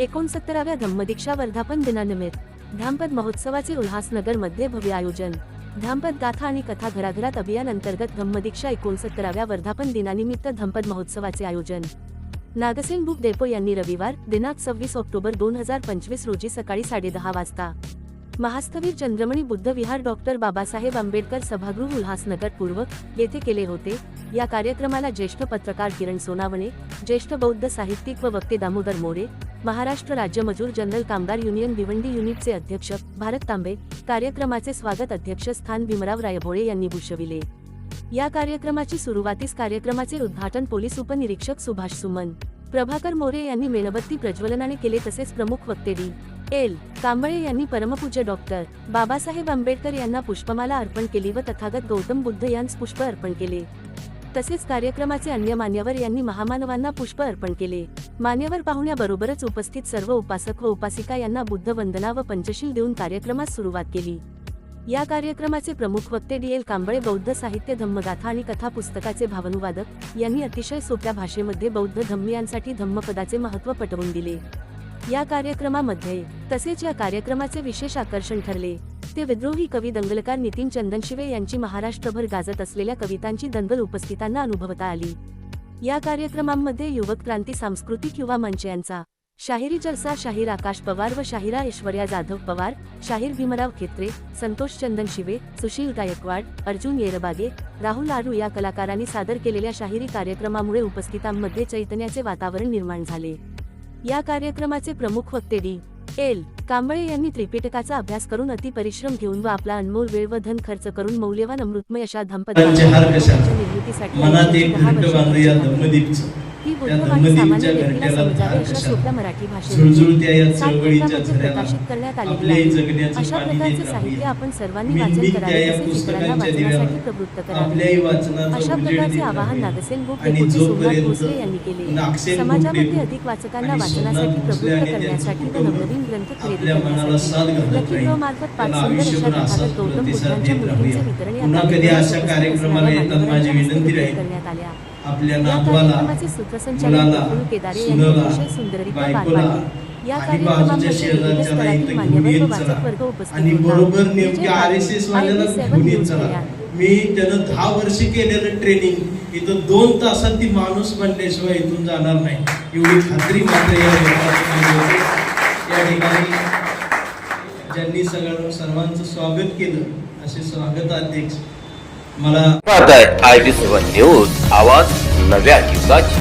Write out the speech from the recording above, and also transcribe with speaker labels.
Speaker 1: एकोणसत्तराव्या धम्मदीक्षा वर्धापन दिनानिमित्त धामपद महोत्सवाचे उल्हासनगरमध्ये भव्य आयोजन. धामपद गाथा आणि कथा घराघरात अभियान अंतर्गत धम्मदीक्षा एकोणसत्तराव्या वर्धापन दिनानिमित्त धम्पद महोत्सवाचे आयोजन. नागसेन बुक डेपो यांनी रविवार दिनांक सव्वीस ऑक्टोबर दोन हजार पंचवीस रोजी सकाळी साडेदहा वाजता. महास्थवीर चंद्रमणी बुद्ध विहार डॉक्टर बाबासाहेब आंबेडकर सभागृह उल्हासनगर पूर्व येथे केले होते. या कार्यक्रमाला ज्येष्ठ पत्रकार किरण सोनावणे ज्येष्ठ बौद्ध साहित्यिक व वक्ते दामोदर मोरे महाराष्ट्र राज्य मजूर जनरल कामगार युनियन भिवंडी युनिटचे अध्यक्ष भारत तांबे कार्यक्रमाचे स्वागत अध्यक्ष स्थान भीमराव रायभोळे यांनी भूषविले. या कार्यक्रमाची सुरुवातीस कार्यक्रमाचे उद्घाटन पोलीस उपनिरीक्षक सुभाष सुमन प्रभाकर मोरे यांनी मेणबत्ती प्रज्वलनाने केले तसेच प्रमुख वक्ते डी. एल. कांबळे यांनी परमपूज्य डॉक्टर बाबासाहेब आंबेडकर यांना पुष्पमाला अर्पण केली व तथागत गौतम बुद्ध यांस पुष्प अर्पण केले. तसेच कार्यक्रमाचे अन्य मान्यवर यांनी महामानवांना पुष्प अर्पण केले. मान्यवर पाहुण्याबरोबरच उपस्थित सर्व उपासक व उपासिका यांना बुद्ध वंदना व पंचशील देऊन कार्यक्रमास सुरुवात केली. या कार्यक्रमाचे प्रमुख वक्ते डी एल कांबळे बौद्ध साहित्य धम्मगाथा आणि कथा पुस्तकाचे भावनुवादक यांनी अतिशय सोप्या भाषेमध्ये बौद्ध धम्मियांसाठी धम्मपदाचे महत्त्व पटवून दिले. या कार्यक्रमामध्ये तसेच या कार्यक्रमाचे विशेष आकर्षण ठरले. ते विद्रोही कवी दंगलकार नितीन चंदनशिवे यांची महाराष्ट्रभर गाजत असलेल्या कवितांची दंगल उपस्थितांना अनुभवता आली. या कार्यक्रमांमध्ये युवक क्रांती सांस्कृतिक युवा मंच यांचा शाहिरी जलसा शाहीर आकाश पवार व शाहिरा ऐश्वर्या जाधव पवार शाहीर भीमराव खेत्रे संतोष चंदन शिवे सुशील गायकवाड अर्जुन येरबागे राहुल आरू या कलाकारांनी सादर केलेल्या शाहिरी कार्यक्रमामुळे उपस्थितांमध्ये चैतन्याचे वातावरण निर्माण झाले. या कार्यक्रमाचे प्रमुख वक्ते डी. एल कांबळे यांनी त्रिपिटकाचा अभ्यास करून अतिपरिश्रम घेऊन व आपला अनमोल वेळ व धन खर्च करून मौल्यवान अमृतमय अशा? धंपती निर्मितीसाठी सामान्य व्यक्तीला समजावी
Speaker 2: धार
Speaker 1: अशा? सोप्या मराठी भाषेत सात प्रकाशित करण्यात आलेली आहे. अशा प्रकारचे साहित्य. आपण सर्वांनी वाचन करावे तसेच इतरांना वाचनासाठी प्रवृत्त करावे अशा प्रकारचे आवाहन. नागसेन बुक
Speaker 2: आणि
Speaker 1: डेपोचे सोमनाथ भोसले यांनी केले समाजामध्ये अधिक वाचकांना
Speaker 2: आणि
Speaker 1: वाचनासाठी प्रवृत्त
Speaker 2: आणि
Speaker 1: करण्यासाठी व नवनवीन ग्रंथ खरेदी
Speaker 2: राहील.
Speaker 1: ड्रॉ मार्फत पाच सुंदर अशा गौतम बुद्धांच्या मूर्तींचे. वितरण या
Speaker 2: कार्यक्रमाला येतात माझी आपल्या नातवाला मुलाला सुनला बायकोला आणि बाजूच्या शेजारच्याला इथं घेऊन येत चला. बरोबर नेमक्या आर एस एस वाल्याला
Speaker 1: IB7
Speaker 2: घेऊन येत चला. मी त्यानं दहा वर्ष केलेलं ट्रेनिंग इथं दोन तासात ती माणूस बनल्याशिवाय इथून जाणार नाही. एवढी खात्री मात्र या ठिकाणी ज्यांनी सगळं सर्वांचं स्वागत केलं असे स्वागताध्यक्ष मला
Speaker 3: पाहताय आय बी सेवन न्यूज आवाज नव्या युगाची.